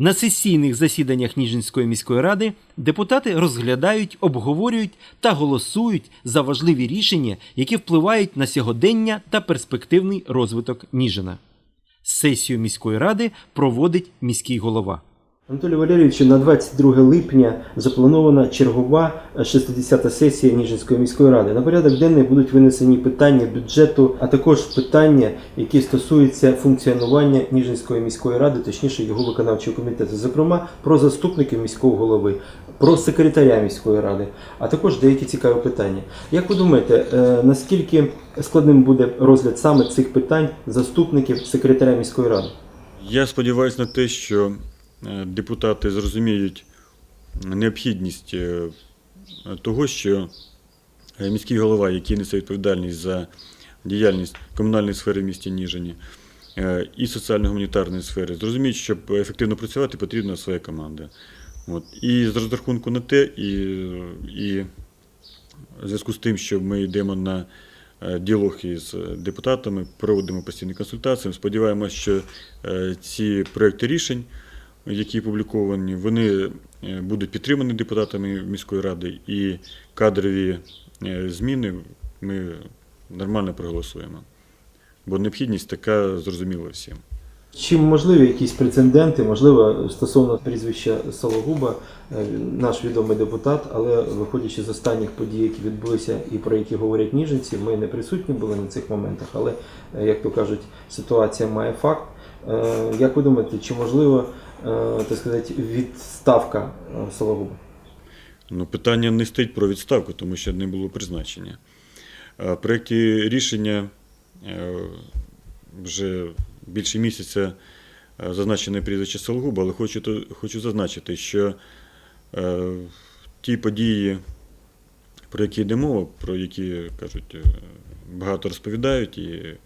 На сесійних засіданнях Ніжинської міської ради депутати розглядають, обговорюють та голосують за важливі рішення, які впливають на сьогодення та перспективний розвиток Ніжина. Сесію міської ради проводить міський голова. Анатолій Валерійович, на 22 липня запланована чергова е, 60-та сесія Ніжинської міської ради. На порядок денний будуть винесені питання бюджету, а також питання, які стосуються функціонування Ніжинської міської ради, точніше його виконавчого комітету, зокрема про заступників міського голови, про секретаря міської ради, а також деякі цікаві питання. Як ви думаєте, е, наскільки складним буде розгляд саме цих питань заступників секретаря міської ради? Я сподіваюся на те, що е, депутати зрозуміють необхідність е, того, що е, міський голова, який несе відповідальність за діяльність комунальної сфери в місті Ніжині е, і соціально-гуманітарної сфери, зрозуміють, щоб ефективно працювати, потрібна своя команда. От. І з розрахунку на те, і, і в зв'язку з тим, що ми йдемо на е, діалог із депутатами, проводимо постійні консультації. Сподіваємося, що е, ці проекти рішень, які опубліковані, вони е, будуть підтримані депутатами міської ради і кадрові е, зміни ми нормально проголосуємо. Бо необхідність така зрозуміла всім. Чи можливі якісь прецеденти, можливо, стосовно прізвища Сологуба, е, наш відомий депутат, але виходячи з останніх подій, які відбулися і про які говорять ніженці, ми не присутні були на цих моментах, але, як то кажуть, ситуація має факт. Як ви думаєте, чи можливо, так сказати, відставка е, Сологуба? Ну, питання не стоїть про відставку, тому що не було призначення. Е, В проєкті рішення е, вже більше місяця е, зазначене прізвище Сологуба, але хочу, хочу зазначити, що е, ті події, про які йде мова, про які кажуть, е, багато розповідають і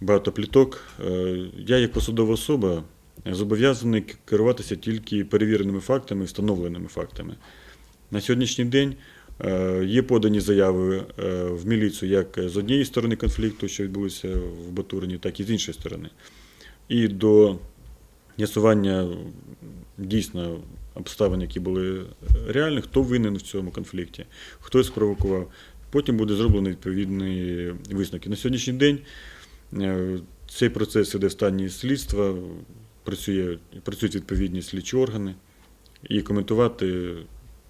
багато пліток, е, я як посадова особа зобов'язаний керуватися тільки перевіреними фактами, встановленими фактами. На сьогоднішній день е, є подані заяви е, в міліцію як з однієї сторони конфлікту, що відбулося в Батурині, так і з іншої сторони. І до з'ясування дійсно обставин, які були реальні, хто винен в цьому конфлікті, хто спровокував. Потім буде зроблено відповідні висновки. На сьогоднішній день е, цей процес іде в стані слідства, працює, працюють відповідні слідчі органи, і коментувати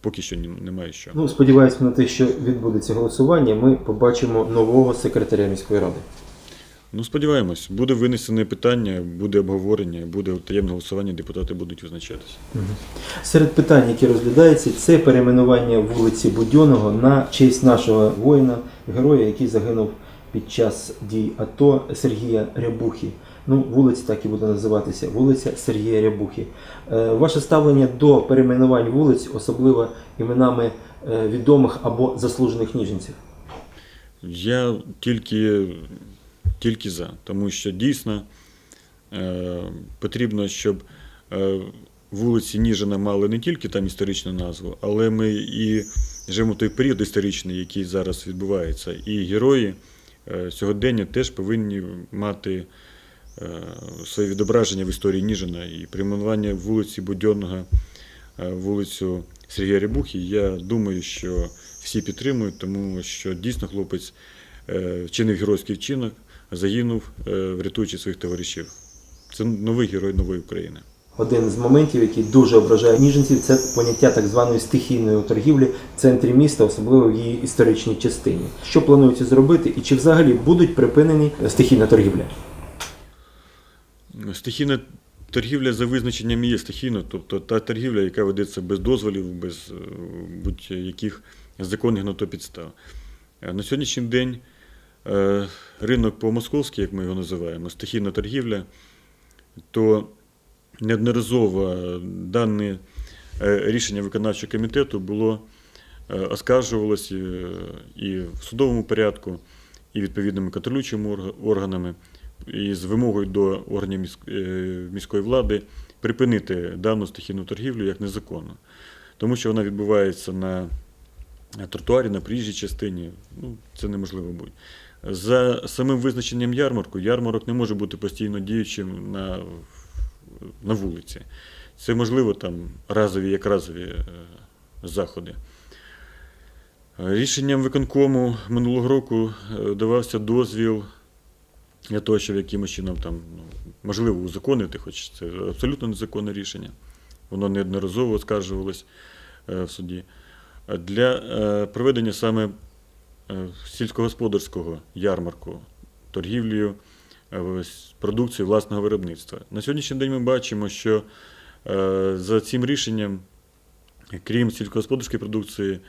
поки що немає що. Ну, сподіваюся на те, що відбудеться голосування, ми побачимо нового секретаря міської ради. Ну, сподіваємось, буде винесене питання, буде обговорення, буде таємне голосування, депутати будуть визначатися. Серед питань, які розглядаються, це перейменування вулиці Будьонного на честь нашого воїна, героя, який загинув під час дій АТО Сергія Рябухи. Ну, вулиця так і буде називатися вулиця Сергія Рябухи. Е, Ваше ставлення до перейменувань вулиць, особливо іменами е, відомих або заслужених ніженців? Я тільки, тільки за, тому що дійсно е, потрібно, щоб е, вулиці Ніжина мали не тільки там історичну назву, але ми і живемо той період історичний, який зараз відбувається. І герої е, сьогодення теж повинні мати своє відображення в історії Ніжина. І перейменування вулиці Будьонного, е, вулицю Сергія Рябухи, я думаю, що всі підтримують, тому що дійсно хлопець е, вчинив геройський вчинок, загинув, е, врятуючи своїх товаришів. Це новий герой нової України. Один з моментів, який дуже ображає ніженців, це поняття так званої стихійної торгівлі в центрі міста, особливо в її історичній частині. Що планується зробити, і чи взагалі будуть припинені стихійна торгівля? Стихійна торгівля за визначенням є стихійною, тобто та торгівля, яка ведеться без дозволів, без е, будь-яких законних на то підстав. Е, На сьогоднішній день е, ринок по-московськи, як ми його називаємо, стихійна торгівля, то неодноразово дане рішення виконавчого комітету було оскаржувалося і в судовому порядку, і відповідними контролюючими органами, і з вимогою до органів е, міської влади припинити дану стихійну торгівлю як незаконну, тому що вона відбувається на тротуарі, на проїжджій частині. Ну, це неможливо буде. За самим визначенням ярмарку, ярмарок не може бути постійно діючим на, на вулиці. Це можливо там разові, як разові е, заходи. Рішенням виконкому минулого року е, давався дозвіл для того, щоб якимось чином там, ну, можливо узаконити, хоч це абсолютно незаконне рішення. Воно неодноразово оскаржувалось е, в суді. Е, Для е, проведення саме сільськогосподарського ярмарку, торгівлею ось, продукцією власного виробництва. На сьогоднішній день ми бачимо, що за цим рішенням, крім сільськогосподарської продукції,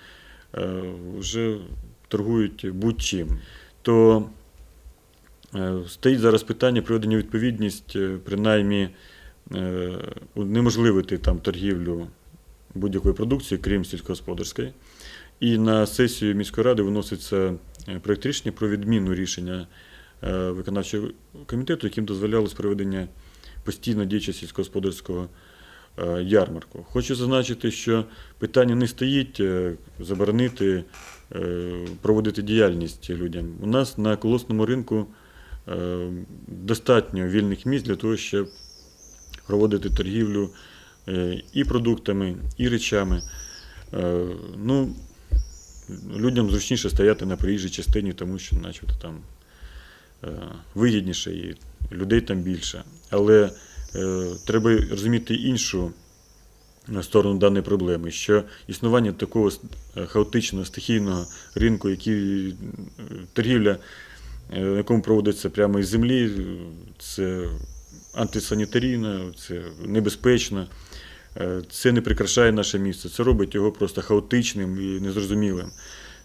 вже торгують будь-чим. То стоїть зараз питання приведення відповідність, е, принаймні е, унеможливити там торгівлю будь-якої продукції, крім сільськогосподарської. І на сесію міської ради виноситься е, проєкт рішення про відміну рішення е, виконавчого комітету, яким дозволялось проведення постійно діючого сільськогосподарського е, ярмарку. Хочу зазначити, що питання не стоїть е, заборонити е, проводити діяльність людям. У нас на колосному ринку е, достатньо вільних місць для того, щоб проводити торгівлю е, і продуктами, і речами. Е, Ну, людям зручніше стояти на проїжджій частині, тому що, начебто, там е, вигідніше і людей там більше. Але е, треба розуміти іншу е, сторону даної проблеми, що існування такого е, хаотичного стихійного ринку, який е, торгівля, е, якому проводиться прямо із землі, е, це антисанітарійно, це небезпечно. Е, Це не прикрашає наше місце, це робить його просто хаотичним і незрозумілим.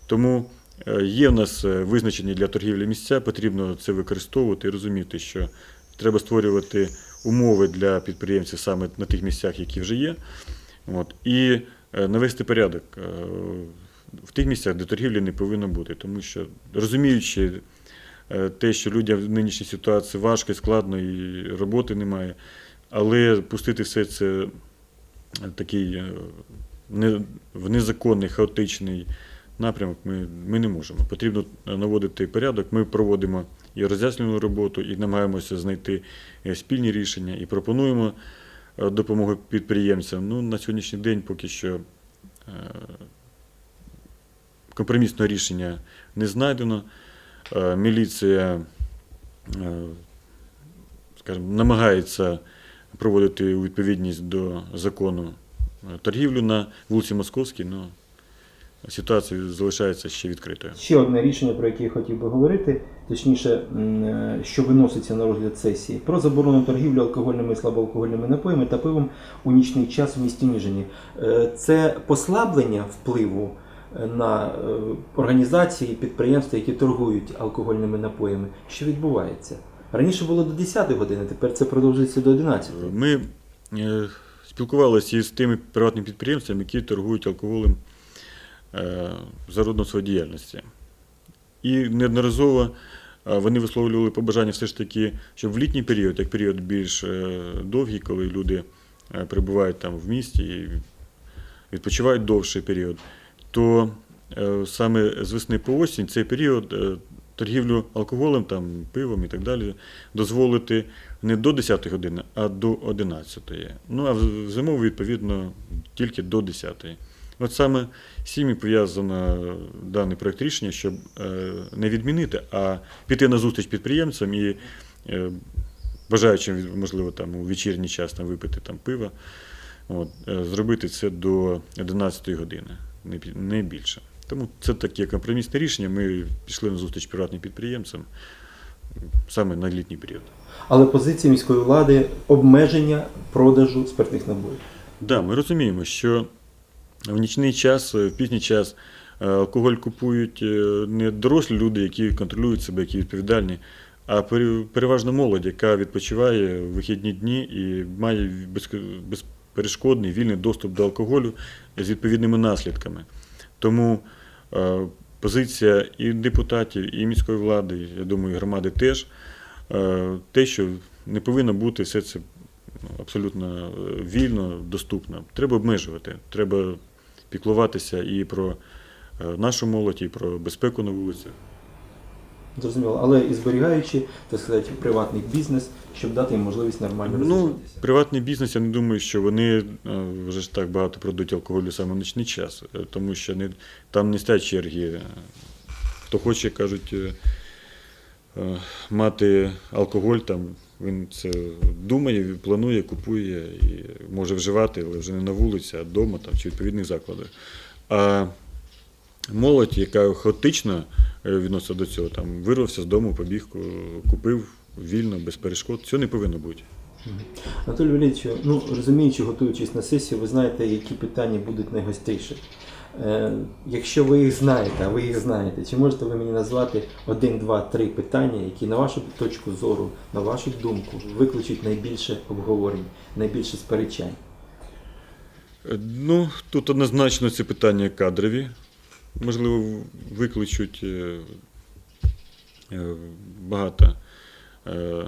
Тому е, є в нас е, визначені для торгівлі місця, потрібно це використовувати і розуміти, що треба створювати умови для підприємців саме на тих місцях, які вже є. От, і е, навести порядок е, в тих місцях, де торгівлі не повинно бути. Тому що розуміючи е, те, що людям в нинішній ситуації важко складно, і роботи немає, але пустити все це такий е, в незаконний, хаотичний напрямок ми, ми не можемо. Потрібно наводити порядок. Ми проводимо і роз'яснювальну роботу, і намагаємося знайти е, спільні рішення, і пропонуємо е, допомогу підприємцям. Ну, на сьогоднішній день поки що е, компромісного рішення не знайдено. Е, Міліція, е, скажімо, намагається проводити у відповідність до закону е, торгівлю на вулиці Московській, але ситуація залишається ще відкритою. Ще одне рішення, про яке я хотів би говорити, точніше, що виноситься на розгляд сесії, про заборону торгівлі алкогольними і слабоалкогольними напоями та пивом у нічний час в місті Ніжині. Це послаблення впливу на е, організації, підприємства, які торгують алкогольними напоями. Що відбувається? Раніше було до 10 години, тепер це продовжується до 11. Ми е, спілкувалися із тими приватними підприємцями, які торгують алкоголем е, за родом своєї діяльності. І неодноразово вони висловлювали побажання все ж таки, щоб в літній період, як період більш довгий, коли люди перебувають там в місті і відпочивають довший період, то е, саме з весни по осінь цей період е, торгівлю алкоголем, там, пивом і так далі дозволити не до 10 години, а до 11. Ну а в зимову, відповідно, тільки до 10. От саме з і пов'язано даний проект рішення, щоб е, не відмінити, а піти на зустріч підприємцям і бажаючим, можливо, там у вечірній час там, випити там, пива, от, зробити це до 11 години, не, більше. Тому це таке компромісне рішення. Ми пішли на зустріч приватним підприємцям саме на літній період. Але позиція міської влади обмеження продажу спиртних набоїв. Да, ми розуміємо, що в нічний час, в пізній час е, алкоголь купують е, не дорослі люди, які контролюють себе, які відповідальні, а переважно молодь, яка відпочиває в вихідні дні і має безк- безперешкодний вільний доступ до алкоголю з відповідними наслідками. Тому е, позиція і депутатів, і міської влади, я думаю, громади теж, е, те, що не повинно бути все це ну, абсолютно е, вільно, доступно. Треба обмежувати, треба піклуватися і про нашу молодь, і про безпеку на вулицях. Зрозуміло, але і зберігаючи, так сказати, приватний бізнес, щоб дати їм можливість нормально Ну, приватний бізнес, я не думаю, що вони е, вже ж так багато продають алкоголю саме в нічний час, е, тому що не, там не стоять черги. Хто хоче, кажуть, е, мати алкоголь, там він це думає, планує, купує і може вживати, але вже не на вулиці, а вдома там, чи в відповідних закладах. А молодь, яка хаотично е, відноситься до цього, там вирвався з дому, побіг, купив вільно, без перешкод, цього не повинно бути. Анатолій Валерійович, ну розуміючи, готуючись на сесію, ви знаєте, які питання будуть найгостріші. Е, якщо ви їх знаєте, а ви їх знаєте, чи можете ви мені назвати один, два, три питання, які на вашу точку зору, на вашу думку, викличуть найбільше обговорень, найбільше сперечань? Е, Ну, тут однозначно ці питання кадрові. Можливо, викличуть е, е, багато, е,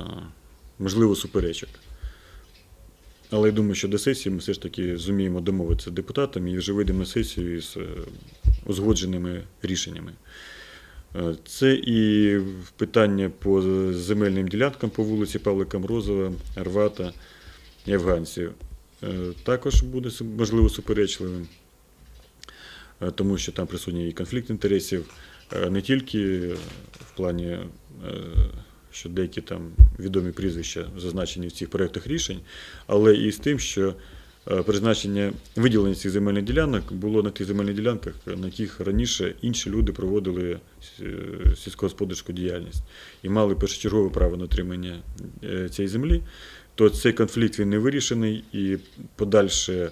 можливо, суперечок. Але я думаю, що до сесії ми все ж таки зуміємо домовитися з депутатами і вже вийдемо на сесію з узгодженими рішеннями. Це і питання по земельним ділянкам по вулиці Павлика Морозова, Арвата і Афганців. Також буде можливо суперечливим, тому що там присутній і конфлікт інтересів е, не тільки в плані, е, що деякі там відомі прізвища зазначені в цих проєктах рішень, але і з тим, що е, призначення виділення цих земельних ділянок було на тих земельних ділянках, на яких раніше інші люди проводили е, сільськогосподарську діяльність і мали першочергове право на отримання е, цієї землі, то цей конфлікт він не вирішений і подальше е,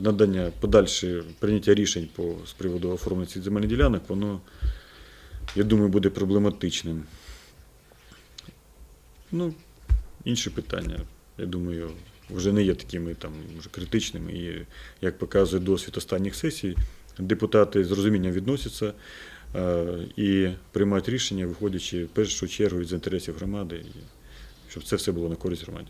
надання, подальше прийняття рішень по з приводу оформлення цих земельних ділянок, воно, я думаю, буде проблематичним. Ну, інші питання, я думаю, вже не є такими там вже критичними. І як показує досвід останніх сесій, депутати з розумінням відносяться е, і приймають рішення, виходячи в першу чергу з інтересів громади, щоб це все було на користь громаді.